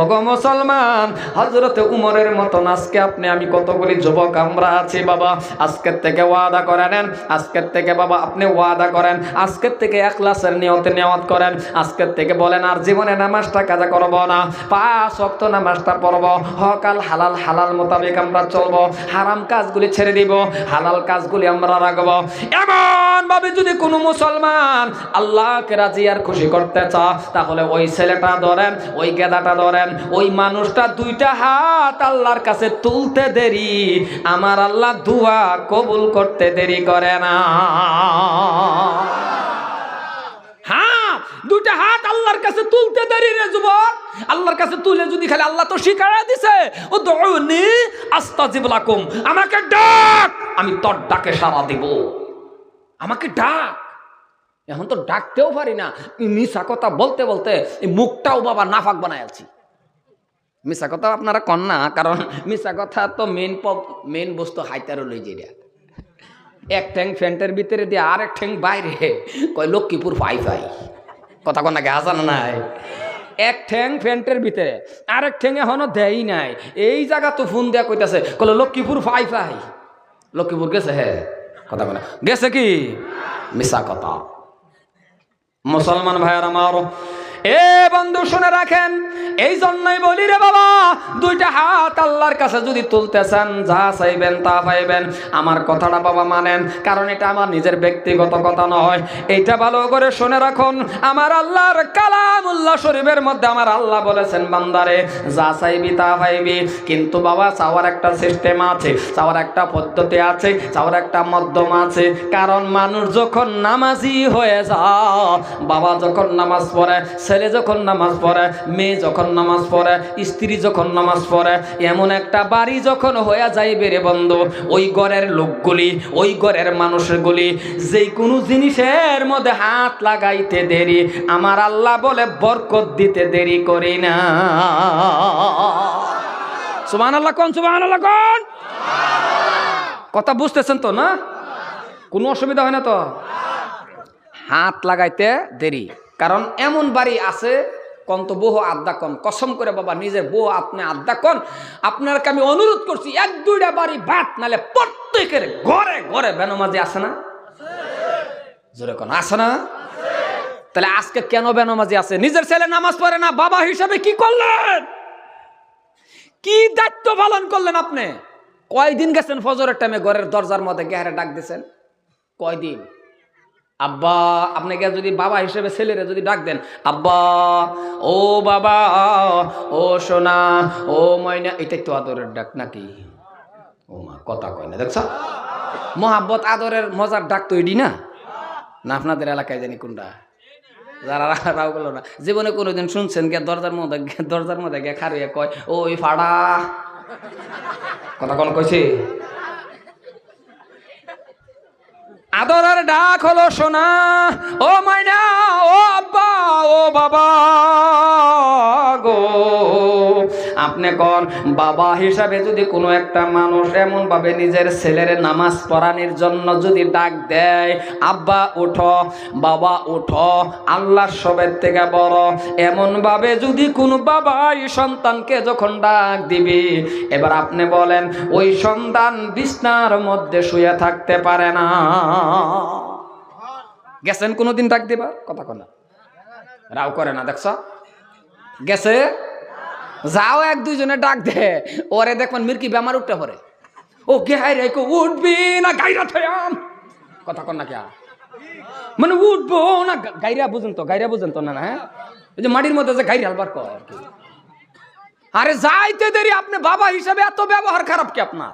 অগ মুসলমান হজরতে উমরের মতন আজকে আপনি আমি কতগুলি যুবক, আমরা আছি বাবা, আজকের থেকে ওয়াদা করে নেন, আজকের থেকে বাবা আপনি ওয়াদা করেন, আজকের থেকে এক ক্লাসের নিয়তে নিয়ত করেন, আজকের থেকে বলেন আর জীবনে নামাজটা কাজা করব না, পাঁচ অক্ত নামাজটা পড়ব হকাল হালাল হালাল মোতাবেক আমরা চলবো, হারাম কাজগুলি ছেড়ে দিব, হালাল কাজগুলি আমরা রাখব। এমন ভাবে যদি কোনো মুসলমান আল্লাহকে রাজি আর খুশি করতে চা তাহলে ওই ছেলেটা ধরেন, ওই গেদাটা ধরেন ওই মানুষটা দুইটা হাত আল্লাহর কাছে তুলতে দেরি। আমার আল্লাহ দুয়া কবুল করতে দেরি করে না। হ্যাঁ ডাক, আমি ডাকে আমাকে ডাক। এখন তো ডাকতেও পারি না। কথা বলতে বলতে মুখটাও বাবা নাফাক বানায় আছি। মিশা কথা আপনারা কন না, কারণ মিশা কথা তো মেন পপ মেন বস্তু হাইতারও লই যে এক ঠ্যাং ফ্যান্টের ভিতরে দিয়ে আর এক ঠ্যাং বাইরে, কয় লক্ষ্মীপুর ফাই ফাই কথা কন নাকি হাসানো নাই এক ঠ্যাং ফ্যান্টের ভিতরে আর এক ঠ্যাং এখনও দেয়ই নাই। এই জায়গা তো ফোন দেয়া কইতাছে কলে লক্ষ্মীপুর ফাই ফাই লক্ষ্মীপুর গেছে হ্যাঁ? কথা বলে গেছে কি? মিশা কথা। মুসলমান ভাইয়ার আমার এ বন্ধু, শুনে রাখেন। এই জন্যই বলি রে বাবা, দুইটা হাত আল্লাহর কাছে যদি তুলতেছেন, যা চাইবেন তা পাইবেন। আমার কথাটা বাবা মানেন, কারণ এটা আমার নিজের ব্যক্তিগত কথা নয়। এইটা ভালো করে শুনে রাখুন, আমার আল্লাহর কালামুল্লাহ শরীফের মধ্যে আমার আল্লাহ বলেছেন, বান্দারে, যা চাইবি তা পাইবি। কিন্তু বাবা, চাওয়ার একটা সিস্টেম আছে, চাওয়ার একটা পদ্ধতি আছে, চাওয়ার একটা মাধ্যম আছে। কারণ মানুষ যখন নামাজি হয়ে যা বাবা যখন নামাজ পড়ে ছেলে যখন নামাজ পড়ে, মেয়ে যখন নামাজ পড়ে, স্ত্রী যখন নামাজ পড়ে, এমন একটা বাড়ি যখন হয়ে যাইবে রে বন্ধু, ওই ঘরের লোকগুলি, ওই ঘরের মানুষগুলি যে কোনো জিনিসের মধ্যে হাত লাগাইতে দেরি, আমার আল্লাহ বলে বরকত দিতে দেরি করি না। সুবান আল্লাহ কোন সুবান আল্লাহ কোন? কথা বুঝতেছেন তো না? কোনো অসুবিধা হয় না তো? হাত লাগাইতে দেরি। কারণ এমন বাড়ি আছে, কন তো বহু আড্ডা কন। কসম করে বাবা, নিজের বউ আপনি আড্ডা কন। আপনারকে আমি অনুরোধ করছি, এক দুইটা বাড়ি বাদ, নালে প্রত্যেকের ঘরে ঘরে বেনমাজি আছে না? জোরে কোন, আছে না? তাহলে আজকে কেন বেনমাজি আছে? নিজের ছেলে নামাজ পড়ে না, বাবা হিসাবে কি করলেন? কি দায়িত্ব পালন করলেন আপনি? কয়দিন গেছেন ফজরের টাইমে ঘরের দরজার মধ্যে গেহারে ডাক দিয়েছেন? কয়দিন? আব্বা, আপনাকে যদি বাবা হিসেবে ছেলেরা যদি ডাক দেন, আব্বা, ও বাবা, ও সোনা, ও ময়না এটাই তো আদরের ডাক নাকি? ও মা, কথা কয় না, দেখছ? মহাব্বত আদরের মজার ডাক তো এডি না? না আপনাদের এলাকায় জানি কোনটা? যারা রাও গেল না। জীবনে কোনোদিন শুনছেন গে দরজার মধ্যে দরজার মধ্যে গে খারিয়ে কয়, ওই ফাড়া। কথা কোন কইছে? আদরের ডাক হলো সোনা ও মাইনা ও আব্বা ও বাবা গো। আপনি কন বাবা হিসাবে যদি কোনো একটা মানুষ এমন ভাবে নিজের ছেলের নামাজ পড়ানোর জন্য যদি ডাক দেয়, আব্বা, উঠো, বাবা, উঠো, আল্লাহর সবের থেকে বড়। এমন ভাবে যদি কোনো বাবাই সন্তানকে যখন ডাক দিবি, এবার আপনি বলেন, ওই সন্তান বিছনার মধ্যে শুয়ে থাকতে পারে না। গেছেন কোনোদিন ডাক দিবা কথা কনা রাও করে না, দেখছ? গেছে? যাও এক দুইজনে ডাক দে। ওরে দেখবেন মির্কি বেমার উঠতে পরে ও কে হাই রে উঠবি না গাইরা থয়াম কথা কন না কে? মানে উঠবো না গাইরা বুঝেন তো, গাইরা বুঝেন তো না না হ্যাঁ? ওই যে মাটির মধ্যে যে গাইরা হালবার কয় আর যাইতে দেরি, আপনি বাবা হিসাবে এত ব্যবহার খারাপ কি আপনার?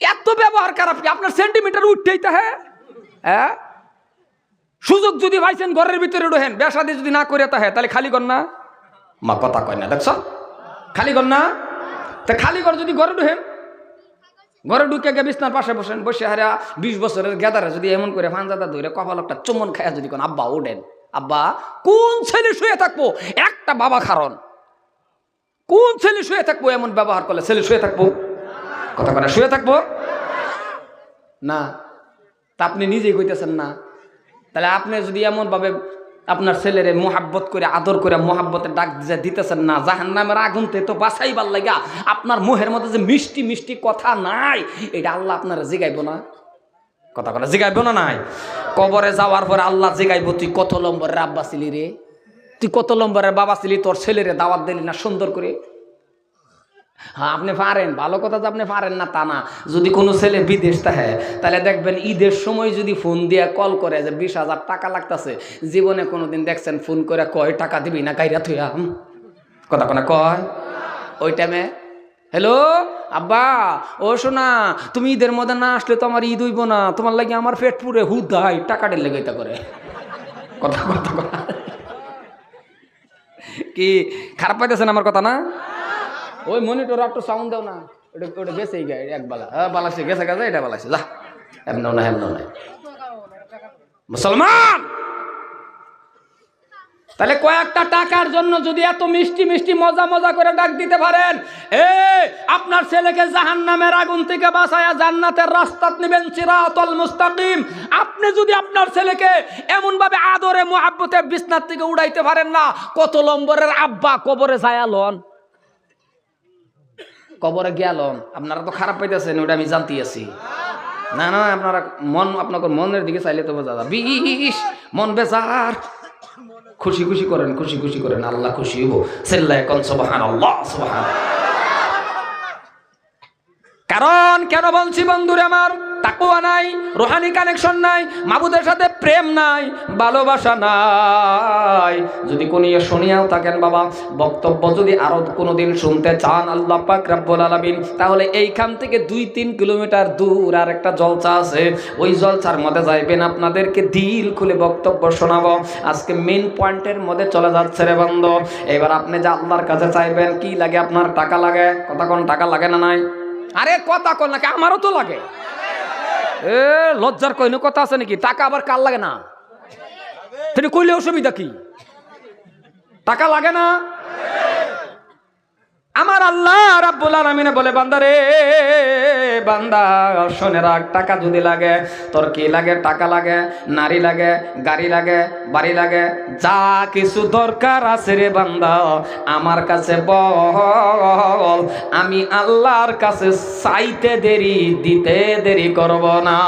এত ব্যবহার খারাপ কি? আপনার সেন্টিমিটার উঠতেই তো হ্যাঁ? হ্যাঁ? সুযোগ যদি ভাইছেন ঘরের ভিতরে ঢোহেন বেসাদি যদি না করে তাহে তাহলে খালি কর না। মা কথা কয় না, দেখছ? খালি কর না? তা খালি ঘর যদি ঘরে ঢোহেন ঘরে ঢুকে গিয়ে বিছনার পাশে বসেন, বসে হারা বিশ বছরের গেদারে যদি এমন করে ফানজাদা ধরে কপাল একটা চুমন খায়া যদি কোন, আব্বা, ওঠেন। আব্বা, কোন ছেলে শুয়ে থাকব? একটা বাবা খারণ। কোন ছেলে শুয়ে থাকব? এমন ব্যবহার করলে ছেলে শুয়ে থাকব? কথা কথা শুয়ে থাকব? না। তা আপনি নিজেই কইতেছেন না। তাহলে আপনি যদি এমন ভাবে আপনার ছেলেরে মোহাব্বত করে, আদর করে মোহাব্বতে ডাক যে দিতেছেন না জাহান নামের আগুনতে তো বাঁচাইবার লাগা। আপনার মুহের মধ্যে যে মিষ্টি মিষ্টি কথা নাই, এটা আল্লাহ আপনারা জিগাইব না। কথা কথা জিগাইব না নাই? কবরে যাওয়ার পরে আল্লাহ জিগাইব, তুই কত লম্বরের আব্বা ছিলি রে? তুই কত লম্বরের বাবা ছিলি তোর ছেলেরে দাওয়াত দিলি না সুন্দর করে? আপনি পারেন। ভালো কথা যে আপনি পারেন না, তা না। যদি কোনো ছেলে বিদেশ থাকে, তাহলে দেখবেন ঈদের সময় যদি ফোন দিয়ে কল করে যে বিশ হাজার টাকা লাগতেছে, জীবনে কোনোদিন দেখছেন ফোন করে কয় টাকা দিবি না গাইরা থুয়া? কথা কোনা কয়? ওই টাইমে হ্যালো আব্বা, ও শোনা তুমি ঈদের মধ্যে না আসলে তো আমার ঈদ হইব না। তোমার লাগে আমার পেট পুরে হুদাই টাকা ঢেলে গইতা করে। কথা কথা কথা কি, খারাপ পাইতেছেন আমার কথা না? ওই মনিটর একটু সাউন্ড দাও না। ওটা ওটা গেছেই এক বালা। হ্যাঁ বালাসে গেছে গেছে, এটা বালাসে যা। এমনও না এমনও না মুসলমান! তাহলে কয়েকটা টাকার জন্য যদি এত মিষ্টি মিষ্টি মজা মজা করে ডাক দিতে পারেন, এ, আপনার ছেলেকে জাহান নামের আগুন থেকে বাঁচায়া জান্নাতের রাস্তা নেবেন চিরাতল মুস্তাকিম। আপনি যদি আপনার ছেলেকে এমন ভাবে আদরে, মোহাব্বতে বিছনার থেকে উড়াইতে পারেন না, কত লম্বরের আব্বা কবরে ছায়ালন কবরে গেলন, আপনারা তো খারাপ পাইতেছেন ওটা আমি জানতে আছি। না না, আপনারা মন আপনার মনের দিকে চাইলে তো বোঝা যাবে বিষ, মন বেজার। খুশি খুশি করেন, খুশি খুশি করেন, আল্লাহ খুশি হব। সেল্লায় কন সবহান আল্লাহ সবহান কারণ কেন বলছি বন্ধুরে আমার? তাকুয়া নাই, রোহানি কানেকশন নাই, মাবুদের সাথে প্রেম নাই, ভালোবাসা নাই। যদি কোনি শুনিয়াও থাকেন বাবা, বক্তব্য যদি আরও কোনোদিন শুনতে চান আল্লাহ পাক রাব্বুল আলামিন, তাহলে এইখান থেকে দুই তিন কিলোমিটার দূর আর একটা জলসা আছে। ওই জলসার মধ্যে যাইবেন, আপনাদেরকে দিল খুলে বক্তব্য শোনাবো। আজকে মেন পয়েন্টের মধ্যে চলে যাচ্ছে রে বন্ধ। এবার আপনি যে আল্লাহর কাছে চাইবেন, কি লাগে আপনার, টাকা লাগে? কথা কোন টাকা লাগে না নাই? আরে কথা কন লাগে? আমারও তো লাগে। এ, লজ্জার কইনো কথা আছে নাকি? টাকা আবার কার লাগে না? তিনি কইলে অসুবিধা কি? টাকা লাগে না? আমার আল্লাহ রাব্বুল আলামিন বলে, বান্দা রে, বান্দা শোনে রাখ টাকা যদি লাগে, তোর কি লাগে? টাকা লাগে, নারী লাগে, গাড়ি লাগে, বাড়ি লাগে, যা কিছু দরকার আছে রে বান্দা, আমার কাছে বল। আমি আল্লাহর কাছে চাইতে দেরি, দিতে দেরি করব না।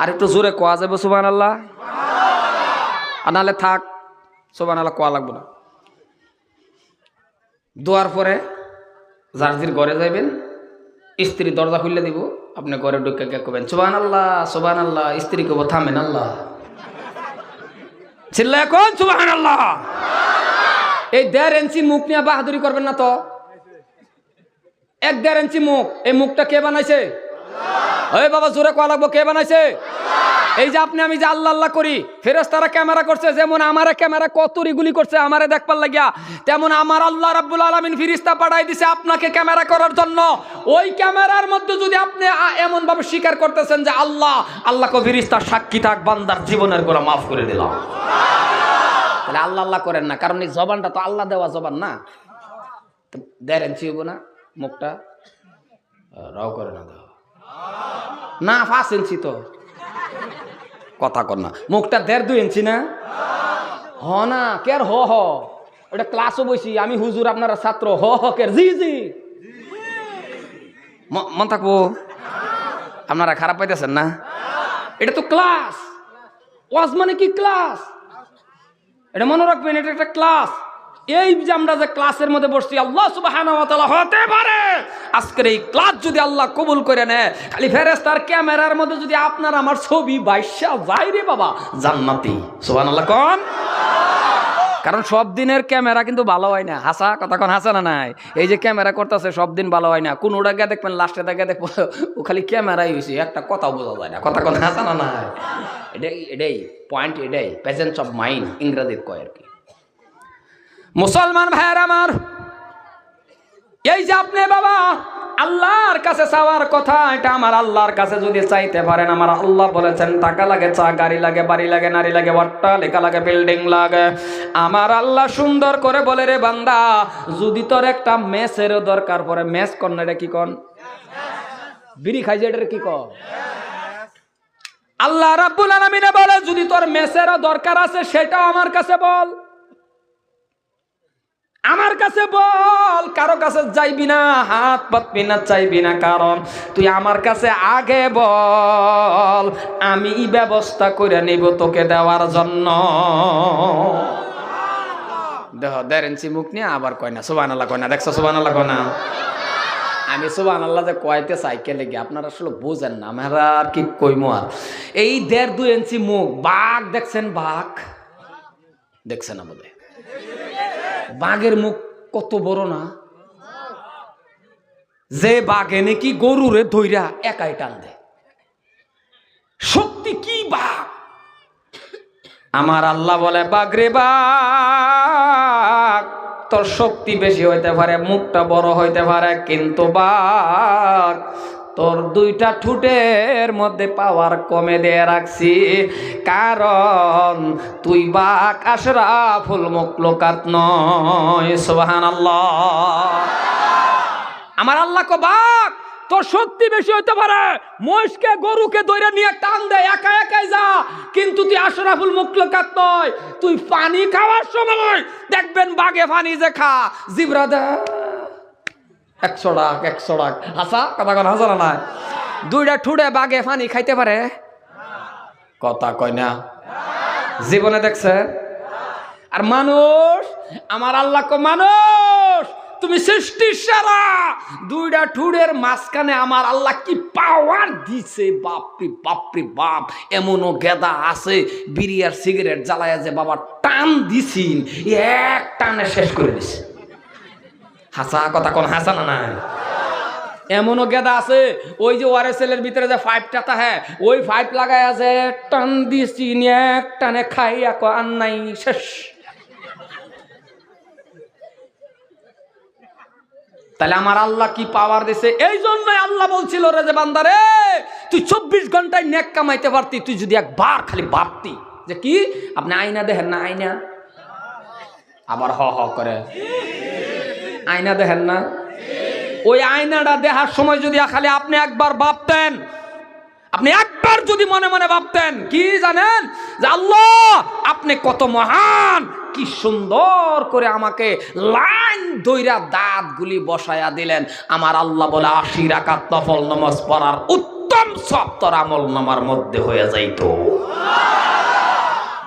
আর একটু জোরে কোয়া যাবে সুবান আল্লাহ আর নাহলে থাক সুবান আল্লাহ কোয়া লাগবে না। দোয়ার পরে জার্জির ঘরে যাইবেন, স্ত্রী দরজা খুললে দিব, আপনি ঘরে ঢুকে কে করবেন সোবান আল্লাহ সোবান আল্লাহ স্ত্রী কব থামেন আল্লাহ। চিল্লা এখন সুবাহান আল্লাহ এই দেড় ইঞ্চি মুখ নিয়ে বাহাদুরি করবেন না তো? এক দেড় ইঞ্চি মুখ, এই মুখটা কে বানাইছে? ওই বাবা, জোরে কোয়া লাগবো, কে বানাইছে? এই যে আপনি, আমি যে আল্লাহ আল্লাহ করি ফেরেস তারা ক্যামেরা করছে, যেমন আমার ক্যামেরা কতরি গুলি করছে, আমারে দেখবার লাগিয়া, তেমন আমার আল্লাহ রাব্বুল আলামিন ফিরিস্তা পাঠাই দিছে আপনাকে ক্যামেরা করার জন্য। ওই ক্যামেরার মধ্যে যদি আপনি এমন ভাবে স্বীকার করতেছেন যে আল্লাহ, আল্লাহকে ফিরিস্তা সাক্ষী থাক, বান্দার জীবনের গোলা মাফ করে দিলাম। তাহলে আল্লাহ আল্লাহ করেন না। কারণ এই জবানটা তো আল্লাহ দেওয়া জবান না। ইঞ্চি হব না মুখটা। রাও করে না দেওয়া না পাঁচ ইঞ্চি তো। কথা কর না। মুখটা দেড় দুই ইঞ্চি না? হ না কের হ হ। ওটা ক্লাসও বসি আমি হুজুর আপনারা ছাত্র। হ হ কের? জি জি। মন থাকব? আপনারা খারাপ পাইতেছেন না? এটা তো ক্লাস। ওয়াজ মানে কি ক্লাস? এটা মনে রাখবেন, এটা একটা ক্লাস এই যে আমরা যে ক্লাসের মধ্যে বসছি, আল্লাহ তাআলা হতে পারে। আজকের এই ক্লাস যদি আল্লাহ কবুল করে নেয়, খালি ফেরেশতার ক্যামেরার মধ্যে যদি আপনার আমার ছবি বাইশা যায় রে বাবা, জান্নাতি। সুবহানাল্লাহ কোন। কারণ সব দিনের ক্যামেরা কিন্তু ভালো হয় না। হাসা, কথা কোন হাসা না নাই? এই যে ক্যামেরা করতেছে, সব দিন ভালো হয় না। কোন ওটা গিয়ে দেখবেন লাস্টে দেখে দেখব, ও খালি ক্যামেরাই হয়েছে একটা কথা বোঝা যায় না। কথা কোন হাসা না নাই? এটাই এটাই। পয়েন্ট এটাই প্রেজেন্স অফ মাইন্ড ইংরেজির কয় আর কি। মুসলমান ভাইয়ের আমার, এই যে আপনি বাবা, আল্লাহর কাছে চাওয়ার কথা, এটা আমার আল্লাহর কাছে যদি চাইতে পারেন, আমার আল্লাহ বলেছেন, টাকা লাগে চা, গাড়ি লাগে, বাড়ি লাগে, নারী লাগে বট্টা লেখা লাগে বিল্ডিং লাগে। আমার আল্লাহ সুন্দর করে বলে রে বান্দা, যদি তোর একটা মেসেরও দরকার পড়ে, মেস কর না এটা কি কন? বিড়ি খাই যে এটা কি কর আল্লাহ রাব্বুল আলামিনে বলে যদি তোর মেসেরও দরকার আছে, সেটাও আমার কাছে বল। আমার কাছে বল, কারও কাছে যাইবি না, হাত পাতবি না, চাইবি না, কারণ তুই আমার কাছে আগে বল, আমি ব্যবস্থা করে নিব তোকে দেওয়ার জন্য। দেহ, দেড় ইঞ্চি মুখ নিয়ে আবার কয় না সুবান আল্লাহ কয় না, দেখছ সুবান আল্লাহ কয় না? আমি সুবান আল্লাহ যে কয়তে সাইকেলে গিয়ে আপনারা আসলে বোঝেন না, আমরা আর কি কইমো আর। এই দেড় দুই ইঞ্চি মুখ, বাঘ দেখছেন বাঘ? দেখছেন আমাদের। বাঘের মুখ কত বড় না? যে বাঘে নাকি গরুরে ধইরা একাই টান দেয়? শক্তি কি বাঘ? আমার আল্লাহ বলে বাঘরে বাঘ তোর শক্তি বেশি হইতে পারে, মুখটা বড় হইতে পারে, কিন্তু বাঘ তোর দুইটা ঠুটের মধ্যে পাওয়ার কমে দিয়ে রাখছি। কারণ তুই বাক বাঘ মুখ লোকাত নয়। সোহান আল্লাহ আমার আল্লাহ কো বাঘ। তোর শক্তি বেশি হইতে পারে? মহিষকে, গরুকে দইরা নিয়ে টান দেয় একা একাই যা। কিন্তু তুই আশরাফুল মুকলকাত নয় তুই পানি খাওয়ার সময় দেখবেন বাঘে পানি যে খা। জিবরা দে। একশো ডাক একশো ডাক হাসা? কথা কোন, হাসা না দুইটা ঠুড়ে বাঘে পানি খাইতে পারে? কথা কয় না। জীবনে দেখছে? আর মানুষ, আমার আল্লাহ মানুষ। তুমি সৃষ্টির সারা। দুইটা ঠুড়ের মাঝখানে আমার আল্লাহ কি পাওয়ার দিছে? বাপরি বাপরি, বাপ। এমনও গেদা আছে, বিড়ি আর সিগারেট জ্বালায়া যে বাবা টান দিছিন এক টানে শেষ করে দিছে। হাসা কথা কোন হাসা না নাই? এমনও গেদা আছে, ওই যে ওয়ারেসেল এর ভিতরে যে ফাইভটা তা হ্যাঁ ওই ফাইভ লাগাই আছে টান দিছি এক টানে খাই এক আর নাই, শেষ। তাহলে আমার আল্লাহ কি পাওয়ার দিছে? এই জন্যই আল্লাহ বলছিল, রে বান্দারে, তুই চব্বিশ ঘন্টায় নেক কামাইতে পারতি, তুই যদি একবার খালি ভাবতি যে কি? আপনি আয়না দেখেন না, আয়না? আবার হ হ করে। আয়না দেখেন না? ওই আয়নাটা দেখার সময় যদি খালি আপনি একবার ভাবতেন, আপনি একবার যদি মনে মনে ভাবতেন, কি জানেন? যে আল্লাহ, আপনি কত মহান কি সুন্দর করে আমাকে লাইন দইরা দাঁতগুলি বসায়া দিলেন। আমার আল্লাহ বলে আশি রাকাত নফল নমাজ পড়ার উত্তম সপ্তর আমল নামার মধ্যে হয়ে যাইতো।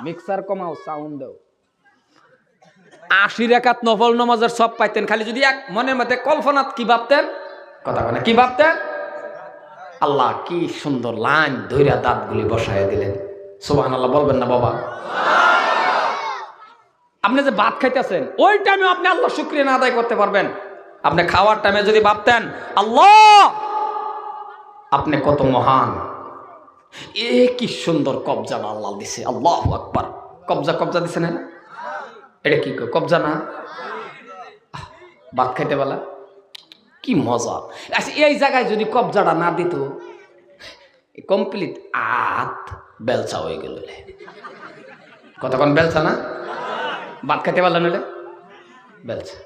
মিক্সার কমাও সাউন্ড দাও। আশি রেখাত নফল নমাজের সব পাইতেন খালি যদি এক মনের মধ্যে কল্পনাত কি ভাবতেন? কথা বলে কি ভাবতেন? আল্লাহ কি সুন্দর লাইন ধৈরা দাঁতগুলি বসায় দিলেন। সুবাহ আল্লাহ বলবেন না বাবা। আপনি যে ভাত খাইতেছেন, ওই টাইমে আপনি আল্লাহ শুক্রিয়া না আদায় করতে পারবেন। আপনি খাওয়ার টাইমে যদি ভাবতেন আল্লাহ! আপনি কত মহান। এ কি সুন্দর কবজা না আল্লাহ দিছে, আল্লাহ আকবার। কবজা কবজা দিছে না? এটা কি? কবজা না? ভাত খাইতে বেলা কি মজা। আচ্ছা এই জায়গায় যদি কবজাটা না দিত কমপ্লিট আত বেলচা হয়ে গেল। কতক্ষণ বেলচা না? ভাত খাইতে পারলা নইলে? বেলচা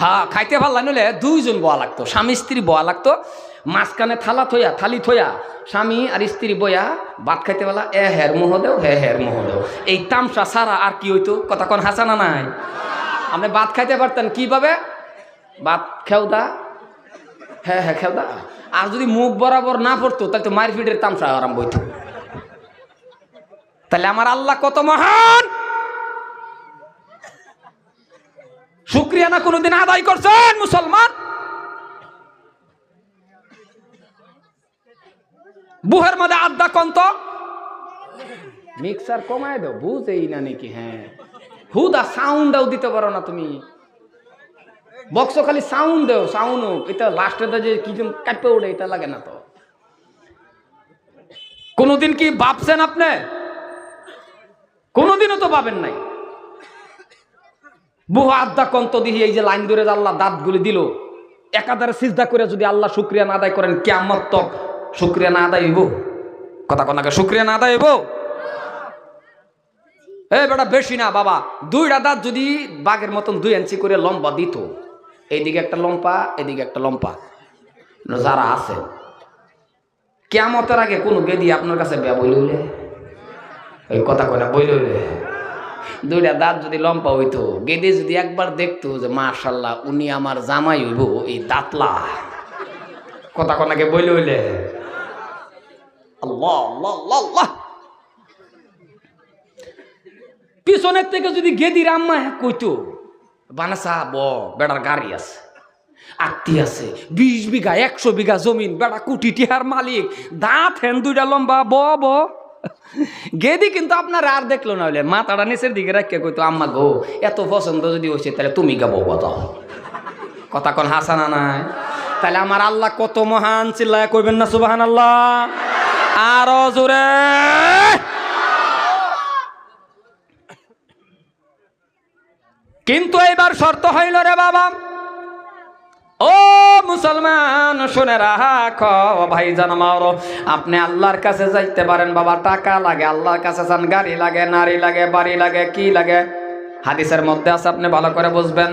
হ্যাঁ খাইতে পারলা নইলে দুইজন বয়া লাগতো। স্বামী স্ত্রী বয়া লাগতো মাঝখানে থালা থইয়া থালি থইয়া স্বামী আর স্ত্রী বয়া ভাত খাইতে পারলা এ হের মোহ দেও হে হের মোহ দেও। এই তামসা সারা আর কি হইতো? কতক্ষণ হাসানা নাই? আপনি ভাত খাইতে পারতেন কীভাবে? ভাত খেওদা? হ্যাঁ হ্যাঁ খেওদা? আর যদি মুখ বরাবর না পড়তো তাহলে তো মারপিটের তামসা আরম্ভ হইতো। তাহলে আমার আল্লাহ কত মহান! শুক্রিয়া না কোনোদিন আদায় করছেন মুসলমান! বুহের মধ্যে আড্ডা কন্ত। মিক্সার কমায় দাও বুঝেই না নাকি হ্যাঁ। হুদা সাউন্ডও দিতে পারো না তুমি। বক্স খালি সাউন্ড দেও সাউন্ড এটা লাস্টে যে কি কাঁপে ওঠে এটা লাগে না তো। কোনোদিন কি ভাবছেন আপনি? কোনোদিনও তো পাবেন নাই। বহু আড্ডা কন্ত দিয়ে এই যে লাইন ধরে আল্লাহ দাঁতগুলি দিল। একাধারে সিজদা করে যদি আল্লাহ শুক্রিয়া না আদায় করেন কেমন তক শুক্রিয়া না আদায় হইব। কথা কোনাকে শুক্রিয়া না আদায় হইব? এ বেটা, বেশি না বাবা, দুইটা দাঁত যদি বাঘের মতন দুই ইঞ্চি করে লম্বা দিত, এইদিকে একটা লম্পা এদিকে একটা লম্পা যারা আছে কেমতের আগে কোনো গেদি আপনার কাছে বিয়া বই লইলে ওই কথা কয় না বই লইলে দুইটা দাঁত যদি লম্পা হইতো, গেদে যদি একবার দেখতো যে মাশাল্লাহ উনি আমার জামাই হইব, এই দাঁতলা। কথা কনাকে বই লইলে আল্লাহ আল্লাহ আল্লাহ আল্লাহ। পিছনের থেকে যদি গেদির আম্মা কইতো বানাসা ব বেড়ার গাড়ি আছে, আত্মি আছে, বিশ বিঘা, একশো বিঘা জমিন, বেড়া কোটি টিহার মালিক, দাঁত হেন দুইটা লম্বা, ব ব। গেদি কিন্তু আপনার আর দেখল না হলে। মাথাটা নিচের দিকে রাখকে কইতো, আম্মা গো, এত পছন্দ যদি হয়েছে তাহলে তুমি গাবো কথা কথা কোন হাসানা নাই? তাহলে আমার আল্লাহ কত মহান চিল্লায় কইবেন না সুবাহান আল্লাহ আরও জোরে। কিন্তু এইবার শর্ত হইল রে বাবা। ও মুসলমান, শুনে রাখ ভাই জানামার আপনি আল্লাহর কাছে যাইতে পারেন, বাবা, টাকা লাগে, আল্লাহর কাছে যান, গাড়ি লাগে, নারী লাগে, বাড়ি লাগে, কি লাগে? হাদিসের মধ্যে আছে, আপনি ভালো করে বুঝবেন।